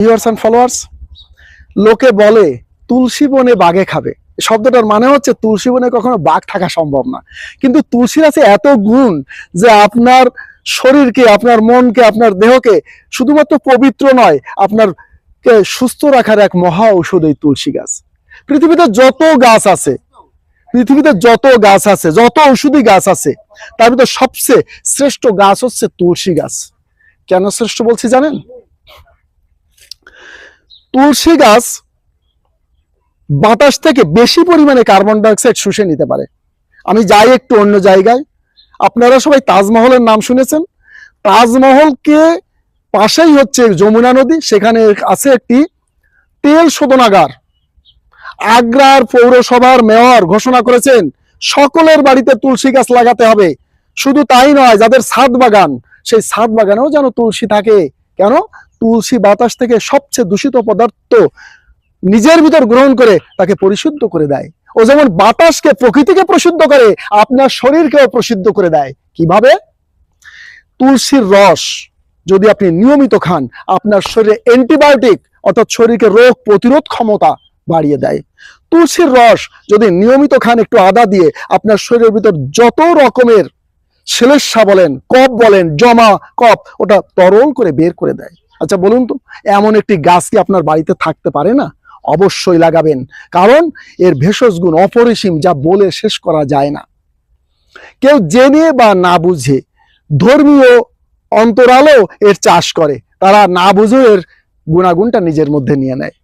Viewers and followers লোকে বলে তুলসী বনে বাঘে খাবে। শব্দটার মানে হচ্ছে তুলসী বনে কখনো বাঘ থাকা সম্ভব না। কিন্তু তুলসীর আছে এত গুণ যে আপনার শরীরকে, আপনার মনকে, আপনার দেহকে শুধুমাত্র পবিত্র নয় আপনার কে সুস্থ রাখার এক মহা ঔষধ এই তুলসী গাছ। পৃথিবীতে যত গাছ আছে, পৃথিবীতে যত গাছ আছে, যত ঔষধি গাছ আছে, তার ভিতরে সবচেয়ে শ্রেষ্ঠ গাছ হচ্ছে তুলসী গাছ। কেন শ্রেষ্ঠ বলছি জানেন? তুলসী গাছ বাতাস থেকে বেশি পরিমাণে কার্বন ডাইঅক্সাইড শুষে নিতে পারে। আমি যাই একটু অন্য জায়গায়। আপনারা সবাই তাজমহলের নাম শুনেছেন। তাজমহলকে পাশেই হচ্ছে যমুনা নদী। সেখানে আছে একটি তেল শোধনাগার। আগ্রার পৌরসভার মেয়র ঘোষণা করেছেন, সকলের বাড়িতে তুলসী গাছ লাগাতে হবে। শুধু তাই নয়, যাদের ছাদ বাগান, সেই ছাদ বাগানেও যেন তুলসী থাকে। কেন? তুলসী বাতাস থেকে সবচেয়ে দূষিত পদার্থ নিজের ভিতর গ্রহণ করে তাকে পরিশুদ্ধ করে দেয়। ও যেমন বাতাসকে প্রকৃতিকে প্রসিদ্ধ করে, আপনার শরীরকেও প্রসিদ্ধ করে দেয়। কীভাবে? তুলসীর রস যদি আপনি নিয়মিত খান, আপনার শরীরে অ্যান্টিবায়োটিক অর্থাৎ শরীরকে রোগ প্রতিরোধ ক্ষমতা বাড়িয়ে দেয়। তুলসীর রস যদি নিয়মিত খান, একটু আদা দিয়ে, আপনার শরীরের ভিতর যত রকমের শ্লেষা বলেন, কফ বলেন, জমা কফ, ওটা তরল করে বের করে দেয়। আচ্ছা বলুন তো, এমন একটি গাছ কি আপনার বাড়িতে থাকতে পারে না? অবশ্যই লাগাবেন, কারণ এর ভেষজ গুণ অপরিসীম যা বলে শেষ করা যায় না। কেউ জেনে বা না বুঝে ধর্মীয় অন্তরালেও এর চাষ করে। তারা না বুঝেও এর গুণাগুণটা নিজের মধ্যে নিয়ে নেয়।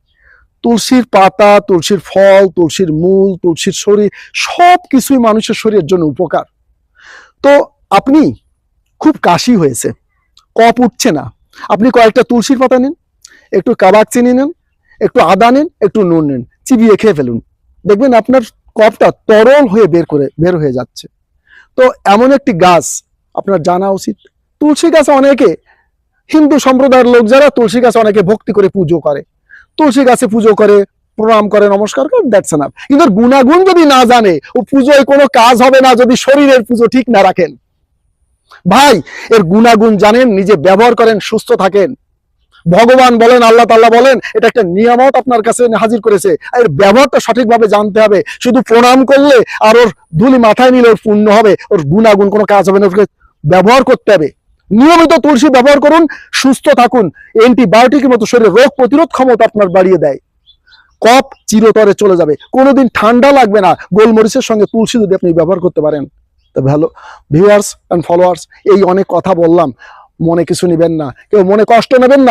তুলসীর পাতা, তুলসীর ফল, তুলসীর মূল, তুলসীর শরীর, সব কিছুই মানুষের শরীরের জন্য উপকার। তো আপনি খুব কাশি হয়েছে, কপ উঠছে না আপনি কয়েকটা তুলসীর পাতা নিন, একটু কাবাক চিনি নেন, একটু আদা নিন, একটু নুন নিন, চিবিয়ে খেয়ে ফেলুন। দেখবেন আপনার কপটা তরল হয়ে বের করে, বের হয়ে যাচ্ছে। তো এমন একটি গাছ আপনার জানা উচিত। তুলসী গাছ অনেকে, হিন্দু সম্প্রদায়ের লোক যারা তুলসী গাছ অনেকে ভক্তি করে পুজো করে। তুলসী গাছে পুজো করে, প্রণাম করে, নমস্কার করে দেখছে না কিন্তু গুণাগুণ যদি না জানে, ও পুজোয় কোনো কাজ হবে না যদি শরীরের পুজো ঠিক না রাখেন। ভাই, এর গুণাগুণ জানেন, নিজে ব্যবহার করেন, সুস্থ থাকেন। ভগবান বলেন, আল্লাহ তাল্লাহ বলেন, এটা একটা নিয়ামত আপনার কাছে হাজির করেছে। এর ব্যবহারটা সঠিকভাবে জানতে হবে। শুধু প্রণাম করলে আর ওর ধুলি মাথায় নিলে ওর পূর্ণ হবে। ওর গুণাগুণ কোনো কাজ হবে না। ওকে ব্যবহার করতে হবে। নিয়মিত তুলসী ব্যবহার করুন, সুস্থ থাকুন। অ্যান্টিবায়োটিকের মতো শরীরে রোগ প্রতিরোধ ক্ষমতা আপনার বাড়িয়ে দেয়। কপ চিরতরে চলে যাবে। কোনোদিন ঠান্ডা লাগবে না। গোলমরিচের সঙ্গে তুলসী যদি আপনি ব্যবহার করতে পারেন। তো ভালো ভিউয়ার্স অ্যান্ড ফলোয়ার্স এই অনেক কথা বললাম। মনে কিছু নেবেন না। কেউ মনে কষ্ট নেবেন না।